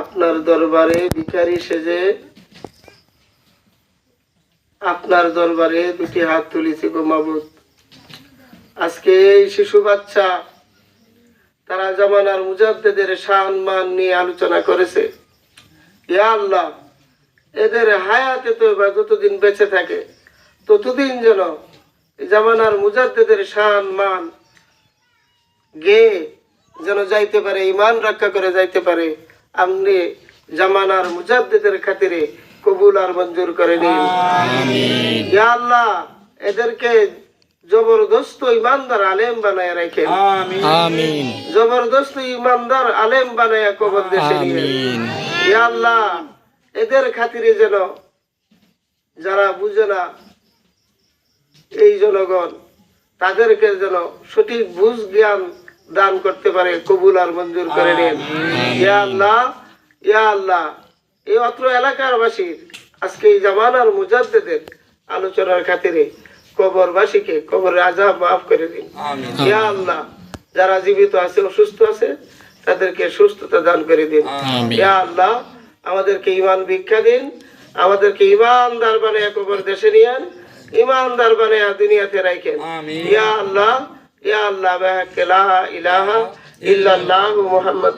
আপনার দরবারে ভিখারি সেজে আপনার দরবারে দুটি হাত তুলেছি গো মাবুদ। আজকে এই শিশু বাচ্চা তারা জামানার মুজাদ্দেদের শান মান নিয়ে আলোচনা করেছে। ইয়া আল্লাহ, এদের হায়াতে তো এবার যতদিন বেঁচে থাকে, ততদিন যেন জামানার মুজাদ্দেদের শান মান গে যেন যাইতে পারে ইমান রক্ষা করে যাইতে পারে। আপনি জামানার মুজাদ্দেদের খাতিরে কবুল আর মঞ্জুর করে নিন। ইয়া আল্লাহ এদেরকে জবরদস্ত ইমানদার আলেম বানায় রাখেন। আমিন। জবরদস্ত ইমানদার আলেম বানায় কবর দেশে ইয়া আল্লাহ এদের খাতিরে যেন যারা বুঝে না এই জনগণ তাদেরকে যেন সঠিক বুঝ জ্ঞান দান করতে পারে কবুল আর মঞ্জুর করে নিন। ইয়া আল্লাহ ইয়া আল্লাহ। এই অত্র এলাকার বাসীর আজকে এই জামানার মুজাদ্দেদের আলোচনার খাতিরে কবরবাসীকে কবরের আজাব মাফ করে দিন। ইয়া আল্লাহ যারা জীবিত আছে অসুস্থ আছে তাদেরকে সুস্থতা দান করে দিন। ইয়া আল্লাহ আমাদেরকে ইমান ভিক্ষা দিন। আমাদেরকে ইমানদার বানায় কবর দেশে নিয়েন। ইমানদার বানায় দুনিয়াতে রাখেন ইয়া আল্লাহ ইয়া আল্লাহ ইলাহা ইল্লাল্লাহ মুহাম্মদ